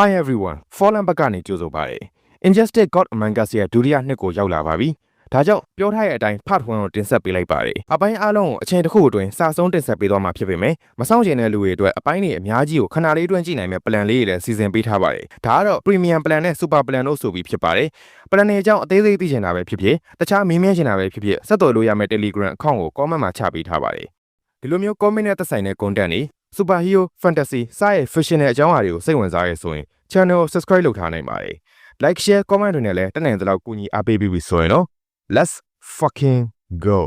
Hi everyone Fallen ဘက်ကနေကြိုဆိုပါရစေ Injustice God Among Us ရဲ့ဒုတိယနှစ်ကိုရောက်လာပါပြီဒါကြောင့်ပြောထားတဲ့အတိုင်းဖတ်ထွန်းကိုတင်ဆက်ပေးလိုက်ပါရစေအပိုင်းအားလုံးကိုအချိန်တစ်ခုအတွင်းစာဆုံးတင်ဆက်ပေးသွားမှာဖြစ်ပေမယ့်မဆောင်ကျင်တဲ့လူတွေအတွက်အပိုင်းတွေအများကြီးကိုခဏလေးအတွင်းကြည့်နိုင်မယ့် plan လေးတွေလည်းစီစဉ်ပေးထားပါတယ်ဒါကတော့ Premium Plan နဲ့ Super Plan တို့ဆိုပြီးဖြစ်ပါတယ် plan တွေအကြောင်းအသေးသေးသိချင်တာပဲဖြစ်ဖြစ်တခြားမေးမြန်းချင်တာပဲဖြစ်ဖြစ်ဆက်သွယ်လို့ရမယ့် Telegram account ကို comment မှာချပေးထားပါတယ်ဒီလိုမျိုး comment နဲ့သက်ဆိုင်တဲ့ content တွေ super hero fantasy စတဲ့ fiction နဲ့အကြောင်းအရာတွေကိုစိတ်ဝင်စားရဲဆိုရင် channel ကို subscribe လုပ်ထားနိုင်ပါတယ် like share comment တွေနဲ့လည်းတက်နိုင်သလောက်ကူညီအားပေးပြီးပြီဆိုရင်တော့ let's fucking go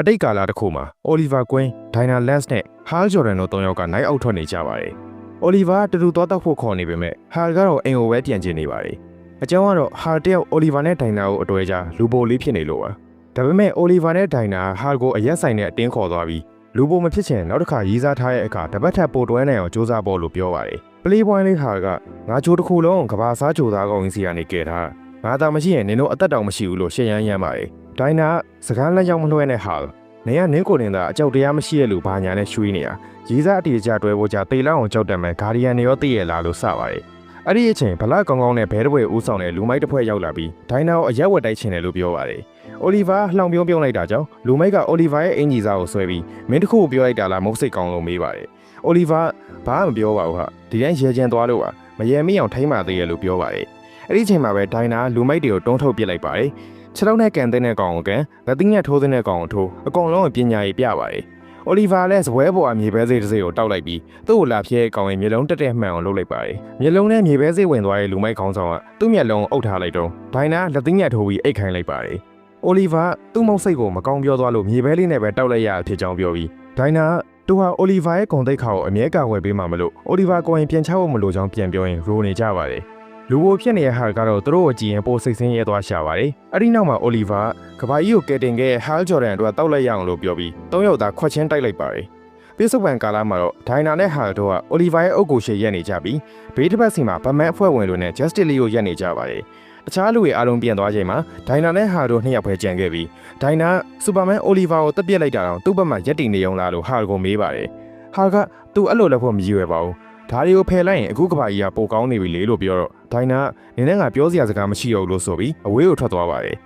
အတိတ်ကာလတစ်ခုမှာ Oliver Queen, Dinah Lance နဲ့ Hal Jordan တို့၃ယောက်က night out ထွက်နေကြပါတယ်။ Oliver ကတူတူသွားတော့ဖို့ခေါ်နေပေမဲ့ Hal ကတော့အိမ်ကိုပဲပြန်ကျင်နေပါတယ်။အကြောင်းကတော့ Hal တယောက် Oliver နဲ့ Dinah ကိုအတွေ့အကြလူပိုလေးဖြစ်နေလို့ပါ။ဒါပေမဲ့ Oliver နဲ့ Dinah က Hal ကိုအရက်ဆိုင်နဲ့အတင်းခေါ်သွားပြီးလူပိုမဖြစ်ချင်နောက်တစ်ခါရီးစားထားတဲ့အခါတပတ်ထပ်ပို့တွဲနိုင်အောင်စူးစမ်းဖို့လို့ပြောပါတယ်။ Playboy လေး Hal ကငါချိုးတစ်ခုလုံးကဘာစားချိုးသားကောင်းစီကနေကယ်ထား။ငါသာမရှိရင်နင်တို့အသက်တောင်မရှိဘူးလို့ရှင်းရမ်းရမ်းပါတယ်။ Dinah ကစကားလက်ရောက်မလွှဲနဲ့ Hal နေရနင်းကိုလင်သာအကြောက်တရားမရှိတဲ့လူဘာညာနဲ့ရွှေးနေတာရေးစားအတီးကြတွဲဖို့ကြတေလောက်အောင်ကြောက်တယ်မဲ့ဂါဒီယန်တွေရောသိရလားလို့စပါတယ်အဲ့ဒီအချိန်ဗလာကောင်းကောင်းနဲ့ဘဲတပွဲဦးဆောင်တဲ့လူမိုက်တစ်ဖွဲ့ရောက်လာပြီးဒိုင်နာကိုအရက်ဝက်တိုက်ချင်တယ်လို့ပြောပါတယ်အိုလီဗာလှောင်ပြုံးပြုံးလိုက်တာကြောင့်လူမိုက်ကအိုလီဗာရဲ့အင်ဂျီစာကိုဆွဲပြီးမင်းတစ်ခုကိုပြောလိုက်တာလားမဟုတ်စိတ်ကောင်းလို့မေးပါတယ်အိုလီဗာဘာမှမပြောပါဘူးဟာဒီတိုင်းရဲချင်သွားလို့ပါမရဲမိအောင်ထိမ့်ပါသေးရဲ့လို့ပြောပါတယ်အဲ့ဒီအချိန်မှာပဲဒိုင်နာလူမိုက်တွေကိုတွန်းထုတ်ပစ်လိုက်ပါတယ် ခြေထောက်နဲ့ကန်တဲ့ကောင်ကိုကန်လက်သီးနဲ့ထိုးတဲ့ကောင်ကိုထိုးအကုန်လုံးကိုပညာရေးပြပါတယ်။အိုလီဗာလည်းဇပွဲပေါ်အမြေပဲစေးတစ်စေးကိုတောက်လိုက်ပြီးသူ့ကိုလာဖျဲကောင်ရဲ့မျက်လုံးတက်တက်မှန်အောင်လုပ်လိုက်ပါတယ်။မျက်လုံးနဲ့မြေပဲစေးဝင်သွားတဲ့လူမိုက်ခေါင်းဆောင်ကသူ့မျက်လုံးကိုအုပ်ထားလိုက်တော့ဒိုင်နာလက်သီးညက်ထိုးပြီးအိတ်ခိုင်းလိုက်ပါတယ်။အိုလီဗာသူ့မုတ်စိတ်ကိုမကောင်းပြောသွားလို့မြေပဲလေးနဲ့ပဲတောက်လိုက်ရဖြစ်ကြောင်းပြောပြီးဒိုင်နာသူဟာအိုလီဗာရဲ့ဂုံတိတ်ခါကိုအမြဲကာဝယ်ပေးမှာမလို့အိုလီဗာကိုရင်ပြန်ချဖို့မလို့ကြောင်းပြန်ပြောရင်ရိုနေကြပါတယ်။ လူဘိုဖြစ်နေတဲ့ဟာကတော့သူတို့ကိုကြည့်ရင်ပိုစိတ်ဆင်းရဲသွားရှာပါတယ်။အဲ့ဒီနောက်မှာအိုလီဗာကဘာကြီးကိုကယ်တင်ခဲ့ဟဲလ်ဂျော်ဒန်တို့ကတောက်လိုက်ရအောင်လို့ပြောပြီးသုံးယောက်သားခွက်ချင်းတိုက်လိုက်ပါတယ်။ပြစ်စုံပန်ကာလာမှာတော့ဒိုင်နာနဲ့ဟာတို့ကအိုလီဗာရဲ့အုပ်ကိုရှေ့ရက်နေကြပြီးဘေးတစ်ဖက်စီမှာဗမန်အဖွဲ့ဝင်တို့နဲ့ Justice Lee ကိုရက်နေကြပါတယ်။တခြားလူတွေအားလုံးပြန်သွားချိန်မှာဒိုင်နာနဲ့ဟာတို့နှစ်ယောက်ပဲကြံခဲ့ပြီးဒိုင်နာစူပါမန်အိုလီဗာကိုတပ်ပစ်လိုက်တာတော့သူ့ဘက်မှာရက်တည်နေုံလားလို့ဟာကိုမေးပါတယ်။ဟာကသူ့အဲ့လိုလက်ဖို့မရည်ရွယ်ပါဘူး။ ဒါတွေကိုဖယ်လိုက်ရင်အခုကဘာကြီးကပိုကောင်းနေပြီလေလို့ပြောတော့ဒိုင်နာနင်းနဲ့ငါပြောစရာစကားမရှိတော့ဘူးလို့ဆိုပြီးအဝေးကိုထွက်သွားပါတယ်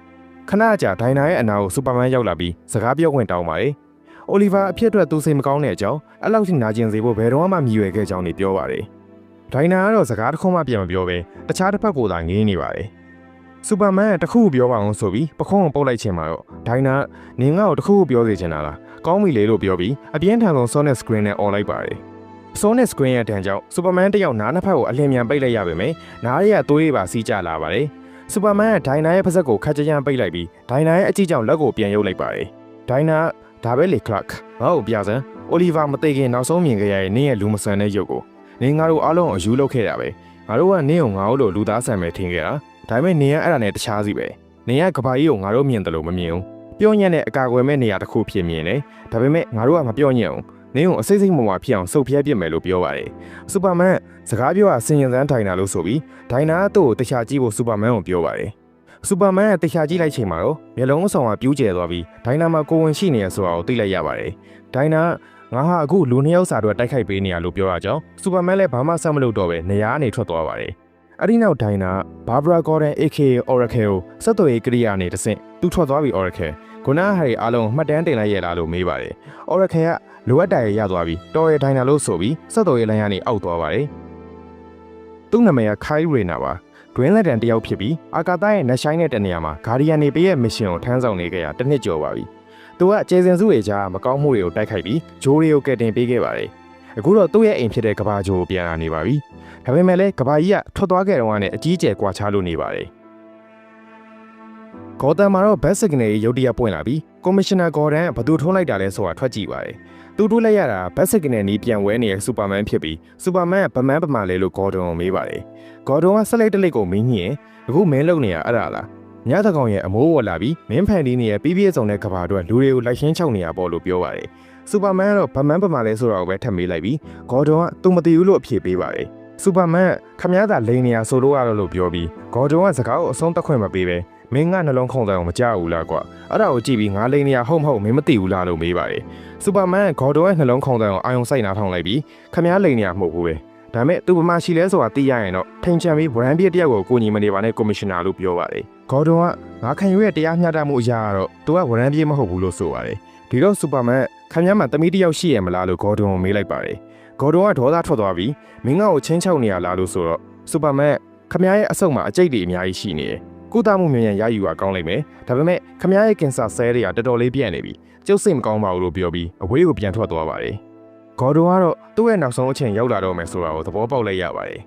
ခဏကြာဒိုင်နာရဲ့အနာကိုစူပါမန်ရောက်လာပြီးစကားပြောခွင့်တောင်းပါတယ်အိုလီဗာအဖြစ်အတွက်သူစိတ်မကောင်းတဲ့အကြောင်းအဲ့လောက်ထိနာကျင်စေဖို့ဘယ်တော့မှမမြည်ရွယ်ခဲ့ကြောင်းနေပြောပါတယ်ဒိုင်နာကတော့စကားတစ်ခုမှပြန်မပြောဘဲတခြားတစ်ဖက်ကိုသာငေးနေပါတယ်စူပါမန်ကတခုပြောပါအောင်ဆိုပြီးပခုံးကိုပုတ်လိုက်ခြင်းမှာတော့ဒိုင်နာနင်းငါ့ကိုတခုပြောစေချင်တာလားကောင်းပြီလေလို့ပြောပြီးအပြင်းထန်ဆုံး Sonic Screen နဲ့អော်လိုက်ပါတယ် Sonic Screen ရဲ့တန်ကြောင့် Superman တယောက်နားနှစ်ဖက်ကိုအလင်းမြန်ပိတ်လိုက်ရပေမယ့်နားရဲ့သွေးတွေပါစီးကျလာပါတယ်။ Superman ကဒိုင်နာရဲ့ပါးစပ်ကိုခက်ကြကြမ်းပိတ်လိုက်ပြီးဒိုင်နာရဲ့အကြည့်ကြောင့်လက်ကိုပြန်ရုပ်လိုက်ပါတယ်။ဒိုင်နာဒါပဲလေ Clark ငါ့ကိုပြစမ်း Oliver မသိခင်နောက်ဆုံးမြင်ခဲ့ရတဲ့နင်းရဲ့လူမဆန်တဲ့ရုပ်ကိုနင်းငါတို့အားလုံးအယူလုပ်ခဲ့တာပဲ။ငါတို့ကနင်းကိုငါတို့လိုလူသားဆန်ပဲထင်ခဲ့တာ။ဒါပေမဲ့နင်းကအဲ့ဒါနဲ့တခြားစီပဲ။နင်းကကဘာကြီးကိုငါတို့မြင်တယ်လို့မမြင်ဘူး။ပြောညံ့တဲ့အကာအကွယ်မဲ့နေရာတစ်ခုဖြစ်မြင်တယ်။ဒါပေမဲ့ငါတို့ကမပြောညံ့ဘူး။ နင်းကိုအစိမ့်စိမ့်မွာဖြစ်အောင်စုပ်ဖျက်ပစ်မယ်လို့ပြောပါတယ်။စူပါမန်စကားပြောတာစင်ရင်စမ်းဒိုင်နာလို့ဆိုပြီးဒိုင်နာကသူ့ကိုတခြားကြည့်ဖို့စူပါမန်ကိုပြောပါတယ်။စူပါမန်ကတခြားကြည့်လိုက်ချိန်မှာတော့မျက်လုံးအဆောင်ကပြူးကျဲသွားပြီးဒိုင်နာမှာကိုဝင်ရှိနေရဆိုတာကိုသိလိုက်ရပါတယ်။ဒိုင်နာငါဟာအခုလူနှစ်ယောက်စာတော့တိုက်ခိုက်ပေးနေရလို့ပြောရကြောင်းစူပါမန်လည်းဘာမှဆက်မလုပ်တော့ပဲနေရာကနေထွက်သွားပါတယ်။အဲ့ဒီနောက်ဒိုင်နာဘာဘရာဂေါ်ဒန် AKA Oracle ကိုစက်တော်ရေးကိရိယာနဲ့တဆင့်သူထွက်သွားပြီး Oracle ခုနကဟာရီအားလုံးမှတ်တမ်းတင်လိုက်ရလားလို့မေးပါတယ်။ Oracle ကလိုအပ်တာရရသွားပြီးတော်ရဒိုင်နာလို့ဆိုပြီးစက်တော်ရဲ့လိုင်းကနေအောက်သွားပါတယ်။သူ့နာမည်ကခိုင်ရေနာပါ။တွင်းလက်တန်တယောက်ဖြစ်ပြီးအာကာသရဲ့နှဆိုင်တဲ့တနေရာမှာဂါဒီယန်နေပေးရဲ့မစ်ရှင်ကိုထမ်းဆောင်နေခဲ့ရတစ်နှစ်ကျော်ပါပြီ။သူကကျေစင်စုတွေကြားမကောင်းမှုတွေကိုတိုက်ခိုက်ပြီးဂျိုးတွေကိုကယ်တင်ပေးခဲ့ပါတယ်။အခုတော့သူ့ရဲ့အိမ်ဖြစ်တဲ့ကဘာဂျိုကိုပြန်လာနေပါပြီ။ဒါပေမဲ့လည်းကဘာကြီးကထွက်သွားခဲ့တော့ကနေအကြီးကျယ်ကွာခြားလို့နေပါတယ်။ ဂေါ်တန်မှာတော့ဘက်စကနယ်ရုတ်တရက်ပွင့်လာပြီးကော်မရှင်နာဂေါ်ဒန်ကဘသူထုံးလိုက်တာလဲဆိုတာထွက်ကြည့်ပါတယ်။သူတို့လိုက်ရတာဘက်စကနယ်နီးပြန်ဝဲနေတဲ့စူပါမန်ဖြစ်ပြီးစူပါမန်ကဗမန်ပမာလဲလို့ဂေါ်ဒန်ကိုမေးပါတယ်။ဂေါ်ဒန်ကဆက်လိုက်တလိတ်ကိုမင်းညင်အခုမင်းလုံနေရအဲ့ဒါလား။ညတကောင်ရဲ့အမိုးဝလာပြီးမင်းဖန်တီးနေရဲ့ပြီးပြည့်စုံတဲ့ကဘာတို့လူတွေကိုလိုက်ရှင်းချောက်နေရပေါ့လို့ပြောပါတယ်။စူပါမန်ကတော့ဗမန်ပမာလဲဆိုတာကိုပဲထပ်မေးလိုက်ပြီးဂေါ်ဒန်ကသူမသိဘူးလို့အဖြေပေးပါတယ်။စူပါမန်ခမည်းသာလိန်နေရဆိုလို့ရတော့လို့ပြောပြီးဂေါ်ဒန်ကစကားကိုအဆုံးသတ်ခွင့်မပေးပဲဒ မင်းကနှလုံးခုန်တယ်အောင်မကြောက်ဘူးလားကွာအဲ့ဒါကိုကြည့်ပြီးငါလိန်နေရဟုတ်မဟုတ်မင်းမသိဘူးလားလို့မေးပါတယ်စူပါမန်ကဂေါ်ဒွန်ရဲ့နှလုံးခုန်တယ်အောင်အာယုံစိုက်နာထောင်လိုက်ပြီးခမည်းလိန်နေရမဟုတ်ဘူးပဲဒါမဲ့သူပမာရှိလဲဆိုတာသိရရင်တော့ထိန်ချန်ပြီးဗရန်ပြည့်တယောက်ကိုကိုညီမနေပါနဲ့ကော်မရှင်နာလို့ပြောပါတယ်ဂေါ်ဒွန်ကငါခံယူရဲ့တရားမျှတမှုအရာကတော့သူကဗရန်ပြည့်မဟုတ်ဘူးလို့ဆိုပါတယ်ဒီတော့စူပါမန်ခမည်းမှာတမီးတယောက်ရှိရမလားလို့ဂေါ်ဒွန်ကိုမေးလိုက်ပါတယ်ဂေါ်ဒွန်ကဒေါသထွက်သွားပြီးမင်းငါ့ကိုချင်းချောက်နေရလားလို့ဆိုတော့စူပါမန်ခမည်းရဲ့အဆုတ်မှာအကျိတ်တွေအများကြီးရှိနေတယ် ကုသမှုမြန်မြန်ရယူရကောင်းလိမ့်မယ်ဒါပေမဲ့ခမည်းရဲ့ကင်ဆာဆဲတွေကတော်တော်လေးပြန့်နေပြီကျုပ်စိတ်မကောင်းပါဘူးလို့ပြောပြီးအဝေးကိုပြန်ထွက်သွားပါတယ်ဂေါ်ဒွန်ကတော့သူ့ရဲ့နောက်ဆုံးအချိန်ရောက်လာတော့မယ်ဆိုတာကိုသဘောပေါက်လိုက်ရပါတယ်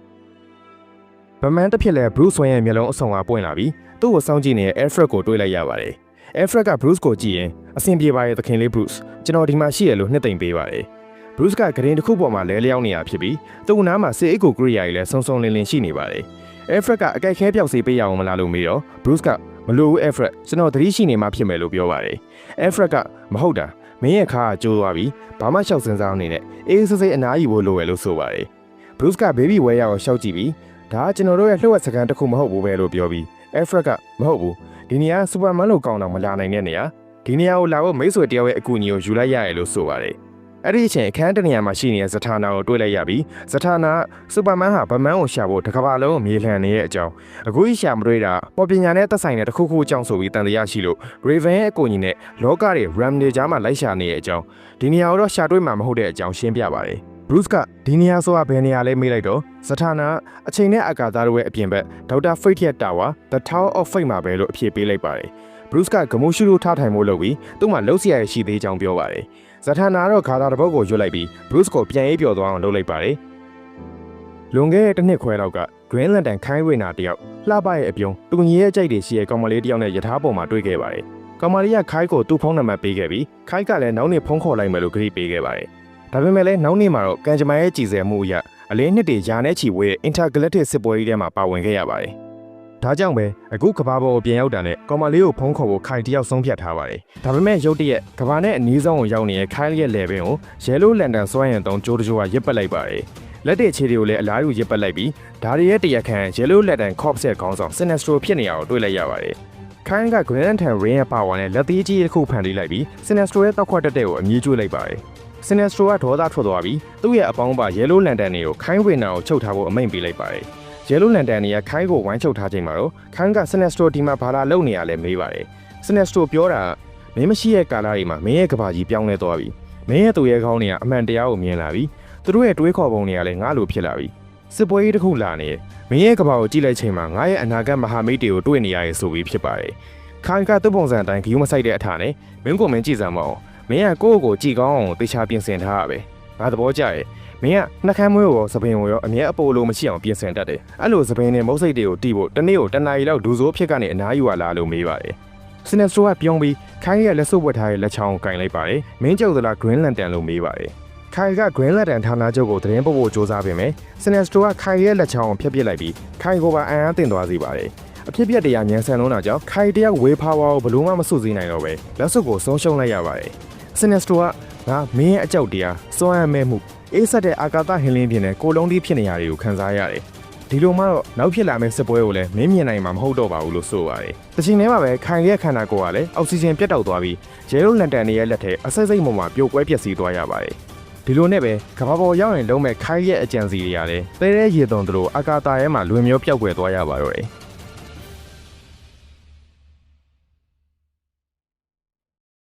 ဗမန်တစ်ဖြစ်လဲဘရူးဆွန်ရဲ့မျက်လုံးအဆုံကပွင့်လာပြီးသူ့ကိုစောင့်ကြည့်နေတဲ့ Alfred ကိုတွေးလိုက်ရပါတယ်။ Alfred က Bruce ကိုကြည့်ရင်အဆင်ပြေပါရဲ့သခင်လေး Bruce ကျွန်တော်ဒီမှာရှိရလို့နှစ်သိမ့်ပေးပါတယ်။ Bruce ကဂရင်တစ်ခုပေါ်မှာလဲလျောင်းနေတာဖြစ်ပြီးသူ့နားမှာစေအိတ်ကိုကရိယာကြီးလဲဆုံဆုံလင်းလင်းရှိနေပါတယ်။ Alfred ကအကြိုက်ခဲပြောက်စေးပေးရအောင်မလားလို့မေးတော့ Bruce ကမလိုဘူး Alfred ကျွန်တော်သတိရှိနေမှဖြစ်မယ်လို့ပြောပါတယ်။ Alfred ကမဟုတ်တာမင်းရဲ့ခါကကျိုးသွားပြီဘာမှရှောက်စင်စားအနေနဲ့အေးဆေးဆေးအနားယူဖို့လိုရလို့ဆိုပါတယ်။ Bruce ကဘေဘီဝဲရအောင်ရှောက်ကြည့်ပြီးဒါကကျွန်တော်တို့ရဲ့လှုပ်ဝက်စကန်တစ်ခုမဟုတ်ဘူးပဲလို့ပြောပြီး Alfred ကမဟုတ်ဘူးဒီနေရာစူပါမန်လို့ကောင်းတော့မလာနိုင်တဲ့နေရာဒီနေရာကိုလာဖို့မိတ်ဆွေတယောက်ရဲ့အကူအညီကိုယူလိုက်ရတယ်လို့ဆိုပါတယ် အဲ့ဒီအချိန်အခန်းတနေရာမှာရှိနေတဲ့ဇထာနာကိုတွေ့လိုက်ရပြီးဇထာနာစူပါမန်ဟာဗမန်ကိုရှာဖို့တစ်ကမ္ဘာလုံးကိုမြေလှန်နေတဲ့အကြောင်းအခုကြီးရှာမတွေ့တာပေါ်ပညာနဲ့သက်ဆိုင်တဲ့တစ်ခုခုအကြောင်းဆိုပြီးတန်တရားရှိလို့ Raven ရဲ့အကူအညီနဲ့လောကတွေ Ram တွေကြားမှာလိုက်ရှာနေတဲ့အကြောင်းဒီနေရာကိုတော့ရှာတွေ့မှာမဟုတ်တဲ့အကြောင်းရှင်းပြပါတယ် Bruce ကဒီနေရာဆိုတာဘယ်နေရာလဲမေးလိုက်တော့ဇထာနာအချိန်နဲ့အာကာသတို့ရဲ့အပြင်ဘက်ဒေါက်တာ Fate ရဲ့တာဝါ The Tower of Fate မှာပဲလို့အဖြေပေးလိုက်ပါတယ် Bruce ကဂမိုးရှုလို့ထားထိုင်ဖို့လုပ်ပြီးသူ့မှာလှုပ်ရှားရရှိသေးကြောင်းပြောပါတယ်ဇထာနာတော့ခါသာတစ်ပုတ်ကိုရွတ်လိုက်ပြီး Bruce ကိုပြန်အေးပျော်သွားအောင်လုပ်လိုက်ပါတယ်လွန်ခဲ့တဲ့တစ်နှစ်ခွဲလောက်က Green Lantern ခိုင်းဝေနာတယောက်လှပရဲ့အပြုံးတူညီရဲ့အကြိုက်တွေရှိတဲ့ကောင်မလေးတယောက်နဲ့ယထာပေါ်မှာတွေ့ခဲ့ပါတယ်ကောင်မလေးကခိုင်းကိုသူ့ဖုန်းနံပါတ်ပေးခဲ့ပြီးခိုင်းကလည်းနောက်နေ့ဖုန်းခေါ်လိုက်မယ်လို့ကြေပေးခဲ့ပါတယ် ဒါပေမဲ့လည်းနောက်နေ့မှာတော့ကန်ဂျမန်ရဲ့ကြည်စဲမှုအရအလင်းနှစ်တွေယာနဲ့ချီဝေးတဲ့ Intergalactic စစ်ပွဲကြီးထဲမှာပါဝင်ခဲ့ရပါတယ်ဒါကြောင့်ပဲအခုကဘာပေါ်ကိုပြန်ရောက်တာနဲ့ကောင်မလေးကိုဖုန်းခေါ်ဖို့ခိုင်တယောက်ဆုံးဖြတ်ထားပါတယ်ဒါပေမဲ့ရုတ်တရက်ကဘာနဲ့အနီးဆုံးကိုရောက်နေတဲ့ခိုင်ရဲ့လေပင်ကိုရဲလိုလန်တန်စွမ်းရင်တုံးကြိုးတကြိုးကရစ်ပတ်လိုက်ပါတယ်လက်တွေခြေတွေကိုလည်းအလားတူရစ်ပတ်လိုက်ပြီးဒါရီရဲ့တရက်ခန့် Yellow Lantern Corps ရဲ့ခေါင်းဆောင် Sinestro ဖြစ်နေအောင်တွေ့လိုက်ရပါတယ်။ခိုင်းက Green Lantern Rain ရဲ့ပါဝါနဲ့လက်သေးကြီးတစ်ခုဖန်တီးလိုက်ပြီး Sinestro ရဲ့တောက်ခွက်တက်တဲ့ကိုအမြည်ကျွေးလိုက်ပါတယ်။ Sinestro ကဒေါသထွက်သွားပြီးသူ့ရဲ့အပေါင်းပါ Yellow Lantern တွေကိုခိုင်းဝင်နာကိုချုပ်ထားဖို့အမိန့်ပေးလိုက်ပါတယ်။ Yellow Lantern တွေကခိုင်းကိုဝိုင်းချုပ်ထားချိန်မှာတော့ခိုင်းက Sinestro ဒီမှာဘာလာလုပ်နေရလဲမေးပါတယ်။ Sinestro ပြောတာမင်းမရှိရဲ့ကာလတွေမှာမင်းရဲ့ကဘာကြီးပြောင်းလဲသွားပြီ။မင်းရဲ့သူရဲ့ခေါင်းတွေကအမှန်တရားကိုမြင်လာပြီ။သူတို့ရဲ့တွေးခေါ်ပုံတွေကလည်းငါလိုဖြစ်လာပြီစစ်ပွဲကြီးတစ်ခုလာနေမင်းရဲ့ကဘာကိုကြည့်လိုက်ချိန်မှာငါရဲ့အနာဂတ်မဟာမိတ်တွေကိုတွေ့နေရရဲ့ဆိုပြီးဖြစ်ပါတယ်ခိုင်ကသူ့ပုံစံအတိုင်းဂယူးမဆိုင်တဲ့အထာနဲ့မင်းကိုမင်းကြည့်စမ်းမအောင် မင်းကကိုယ့်ကိုကြည့်ကောင်းအောင်သေချာပြင်ဆင်ထားရပဲငါသဘောကျရဲ့မင်းကနှက်ခမ်းမွေးကိုစပင်ကိုရောအမြဲအပိုလိုမရှိအောင်ပြင်ဆင်တတ်တယ်အဲ့လိုစပင်နဲ့မုတ်စိတ်တွေကိုတီးဖို့တနေ့ကိုတနားရီလောက်ဒူဆိုးဖြစ်ကနေအနားယူလာလို့မေးပါတယ်စနက်စတိုကပြုံးပြီးခိုင်းရဲ့လက်စုပ်ဝတ်ထားတဲ့လက်ချောင်းကိုကင်လိုက်ပါတယ်မင်းကြောက်သလား Green Lantern လို့မေးပါတယ်ခိုင်က Green Lantern ဌာနချုပ်ကိုသတင်းပို့ဖို့စ조사ပေမဲ့ Sinestro ကခိုင်ရဲ့လက်ချောင်းကိုဖျက်ပစ်လိုက်ပြီးခိုင်ကိုပါအံ့အားသင့်သွားစေပါတယ်။အဖြစ်ပြက်တရားမြန်ဆန်လုံးတာကြောင့်ခိုင်တယောက်ဝေးဖာဝါကိုဘလို့မှမစွစည်းနိုင်တော့ပဲလက်စွပ်ကိုဆုံးရှုံးလိုက်ရပါတယ်။ Sinestro ကငါမင်းရဲ့အကြောက်တရားစွမ်းအမဲမှုအေးဆက်တဲ့အာကာသဟင်းလင်းပြင်းတဲ့ကိုလုံးတီးဖြစ်နေရတွေကိုခံစားရတယ်။ဒီလိုမှတော့နောက်ဖြစ်လာမယ့်စစ်ပွဲကိုလည်းမင်းမြင်နိုင်မှာမဟုတ်တော့ပါဘူးလို့ဆိုပါတယ်။တချိန်တည်းမှာပဲခိုင်ရဲ့ခန္ဓာကိုယ်ကလည်းအောက်ဆီဂျင်ပြတ်တောက်သွားပြီးဂျဲရိုလန်တန်ရဲ့လက်ထဲအစိမ့်စိမ့်ပေါ်မှာပြိုကွဲပျက်စီးသွားရပါတယ်။ဒီလိုနဲ့ပဲကဘာပေါ်ရောက်ရင်လုံးမဲ့ခိုင်းရဲ့အကြံစီတွေရတယ်တဲတဲ့ရေသွန်တို့အာကာတာထဲမှာလွင်မျောပျောက်ကွယ်သွားရပါတော့တယ်